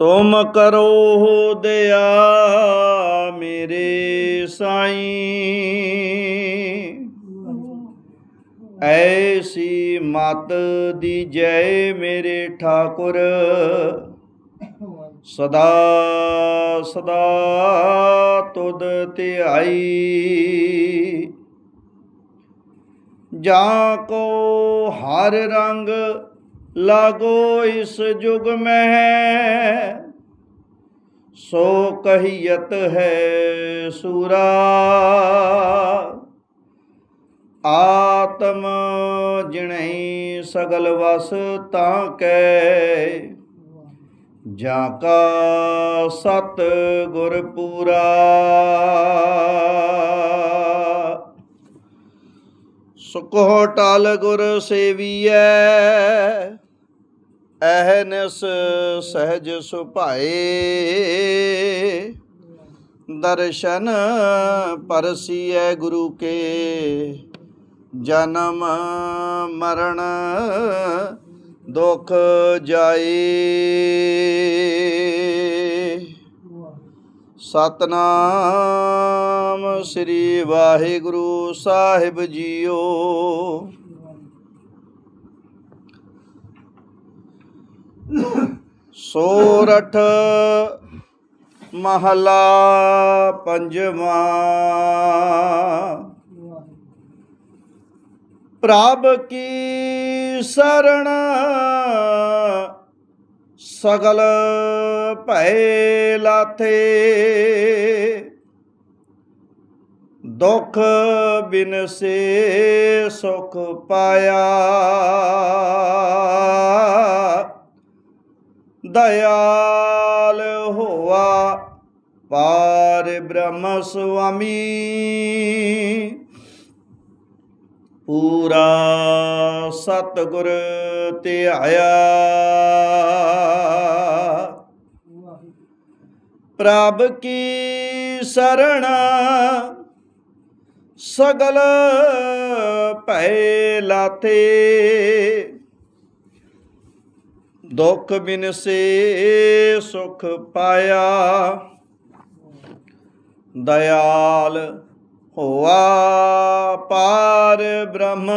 ਤੁਮ ਕਰੋ ਦਇਆ ਮੇਰੇ ਸਾਈਂ। ਐਸੀ ਮਤ ਦੀ ਜੈ ਮੇਰੇ ਠਾਕੁਰ। ਸਦਾ ਸਦਾ ਤੁਧ ਧਿਆਈ। ਜਾਂ ਕੋ ਹਰ ਰੰਗ ਲਾਗੋ ਇਸ ਜੁਗ ਮਹਿ, ਸੋ ਕਹੀਅਤ ਹੈ ਸੂਰਾ। ਆਤਮ ਜਿਣਈ ਸਗਲ ਵਸ ਤਾਂ ਕੈ, ਜਾਂ ਕਾ ਸਤ ਗੁਰ ਪੂਰਾ। ਸੁਕੋ ਟਲ ਗੁਰ ਸੇਵੀਐ, ਅਹਨਸ ਸਹਿਜ ਸੁਭਾਏ। ਦਰਸ਼ਨ ਪਰਸੀਐ ਗੁਰੂ ਕੇ, ਜਨਮ ਮਰਨ ਦੁਖ ਜਾਏ। ਸਤਨਾਮ ਸ੍ਰੀ ਵਾਹਿਗੁਰੂ ਸਾਹਿਬ ਜੀਓ। ਸੋਰਠ ਮਹਲਾ ਪੰਜਵਾ। ਪ੍ਰਭ ਕੀ ਸਰਣ ਸਗਲ ਭੈ ਲਾਥੇ। ਦੁਖ ਬਿਨ ਸੇ ਸੁਖ ਪਾਇਆ। ਦਇਆਲ ਹੋਆ ਪਾਰ ਬ੍ਰਹਮ ਸੁਆਮੀ। ਪੂਰਾ ਸਤਿਗੁਰ ਧਿਆਇਆ। ਪ੍ਰਭ ਕੀ ਸਰਣ? ਸਗਲ ਭੈ ਲਾਥੇ। ਦੁਖ ਬਿਨ ਸੇ ਸੁਖ ਪਾਇਆ। ਦਇਆਲ ਹੋਆ ਪਾਰ ਬ੍ਰਹਮ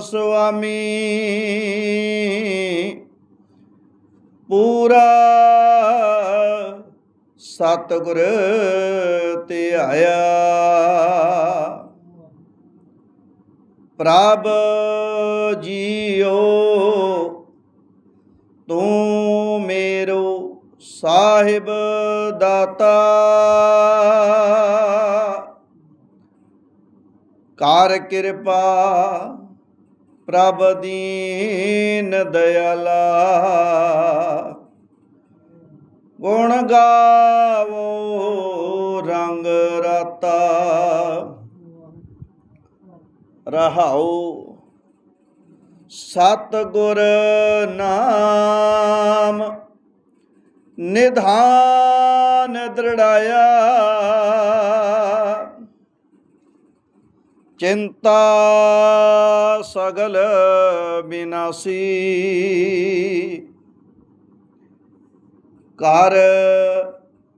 ਸੁਆਮੀ। ਪੂਰਾ ਸਤਿਗੁਰ ਧਿਆਇਆ ਪ੍ਰਭ ਜੀਓ ਤੂੰ ਮੇਰੋ ਸਾਹਿਬ ਦਾਤਾ। ਕਰ ਕਿਰਪਾ ਪ੍ਰਭ ਦੀਨ ਦਇਆਲਾ। ਗੁਣ ਗਾਵੋ ਰੰਗ ਰਾਤਾ। ਰਹਾਉ ਸਤ ਗੁਰ ਨਾਮ। ਨਿਧਾਨ ਦ੍ਰਿੜਾਇਆ। ਚਿੰਤਾ ਸਗਲ ਬਿਨਾਸੀ। ਕਰ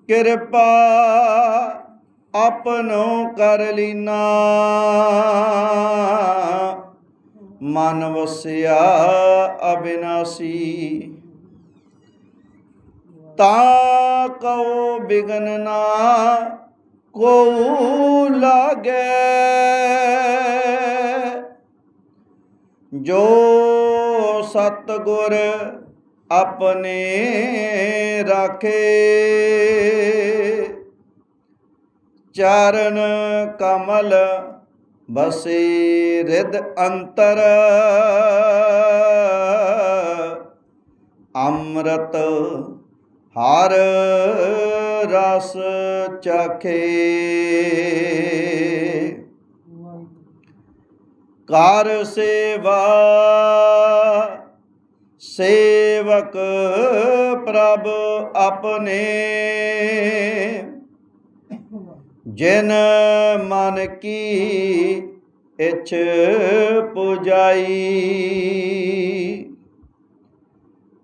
ਕਿਰਪਾ ਆਪਨੋ ਕਰ ਲੀਨਾ। ਮਨ ਵਸਿਆ ਅਬਿਨਾਸੀ। ਤਾ ਕਉ ਬਿਗਨ ਨਾ ਕੋ ਲਾਗੇ। ਜੋ ਸਤਗੁਰ ਆਪਣੇ ਰਾਖੇ। ਚਰਨ ਕਮਲ ਬਸੇ ਰਿਦ ਅੰਤਰ। ਅੰਮ੍ਰਿਤ ਹਰ ਰਸ ਚਖੇ। ਕਾਰ ਸੇਵਾ ਸੇ ਸੇਵਕ ਪ੍ਰਭ ਆਪਣੇ। ਜਿਨ ਮਨ ਕੀ ਇਛ ਪੁਜਾਈ।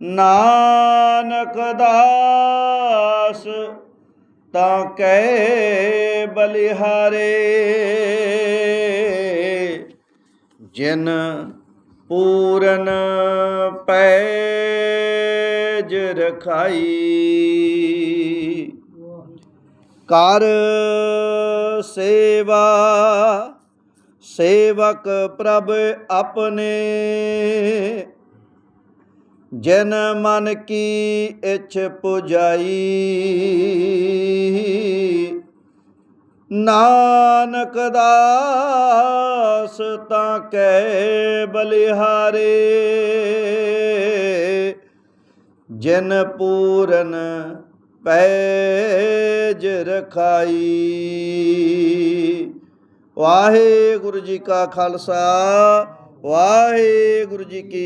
ਨਾਨਕ ਦਾਸ ਤਾਂ ਕੈ ਬਲਿਹਾਰੇ। ਜਿਨ ਪੂਰਨ ਪੈਜ ਰਖਾਈ। ਕਰ ਸੇਵਾ ਸੇਵਕ ਪ੍ਰਭ ਆਪਣੇ। ਜਨ ਮਨ ਕੀ ਇਛ ਪੁਜਾਈ। ਨਾਨਕ ਦਾਸ ਤਾਂ ਕੈ ਬਲਿਹਾਰੇ, ਜਿਨ ਪੂਰਨ ਪੈਜ ਰਖਾਈ। ਵਾਹਿਗੁਰੂ ਜੀ ਕਾ ਖਾਲਸਾ, ਵਾਹਿਗੁਰੂ ਜੀ ਕੀ